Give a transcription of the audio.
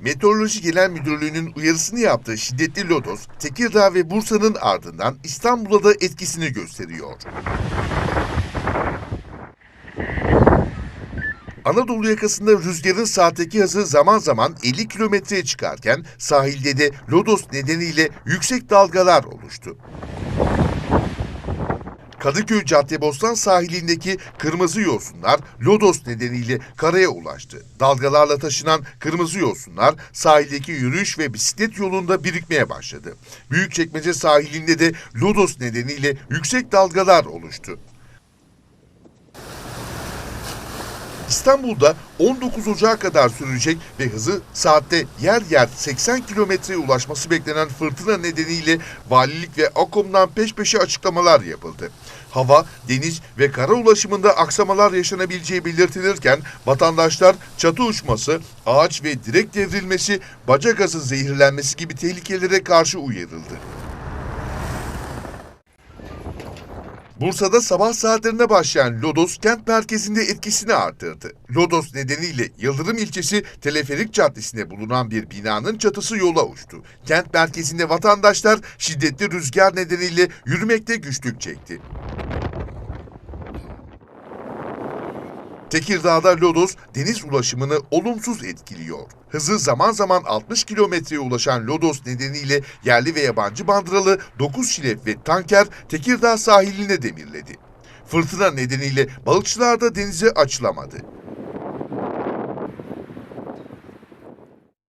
Meteoroloji Genel Müdürlüğü'nün uyarısını yaptığı şiddetli lodos, Tekirdağ ve Bursa'nın ardından İstanbul'da da etkisini gösteriyor. Anadolu yakasında rüzgarın saatteki hızı zaman zaman 50 kilometreye çıkarken sahilde de lodos nedeniyle yüksek dalgalar oluştu. Kadıköy Caddebostan sahilindeki kırmızı yosunlar lodos nedeniyle karaya ulaştı. Dalgalarla taşınan kırmızı yosunlar sahildeki yürüyüş ve bisiklet yolunda birikmeye başladı. Büyükçekmece sahilinde de lodos nedeniyle yüksek dalgalar oluştu. İstanbul'da 19 Ocağı kadar sürecek ve hızı saatte yer yer 80 kilometreye ulaşması beklenen fırtına nedeniyle valilik ve AKOM'dan peş peşe açıklamalar yapıldı. Hava, deniz ve kara ulaşımında aksamalar yaşanabileceği belirtilirken vatandaşlar çatı uçması, ağaç ve direk devrilmesi, baca gazı zehirlenmesi gibi tehlikelere karşı uyarıldı. Bursa'da sabah saatlerinde başlayan Lodos kent merkezinde etkisini arttırdı. Lodos nedeniyle Yıldırım ilçesi Teleferik Caddesi'nde bulunan bir binanın çatısı yola uçtu. Kent merkezinde vatandaşlar şiddetli rüzgar nedeniyle yürümekte güçlük çekti. Tekirdağ'da Lodos deniz ulaşımını olumsuz etkiliyor. Hızı zaman zaman 60 kilometreye ulaşan Lodos nedeniyle yerli ve yabancı bandıralı 9 şilep ve tanker Tekirdağ sahiline demirledi. Fırtına nedeniyle balıkçılar da denize açılamadı.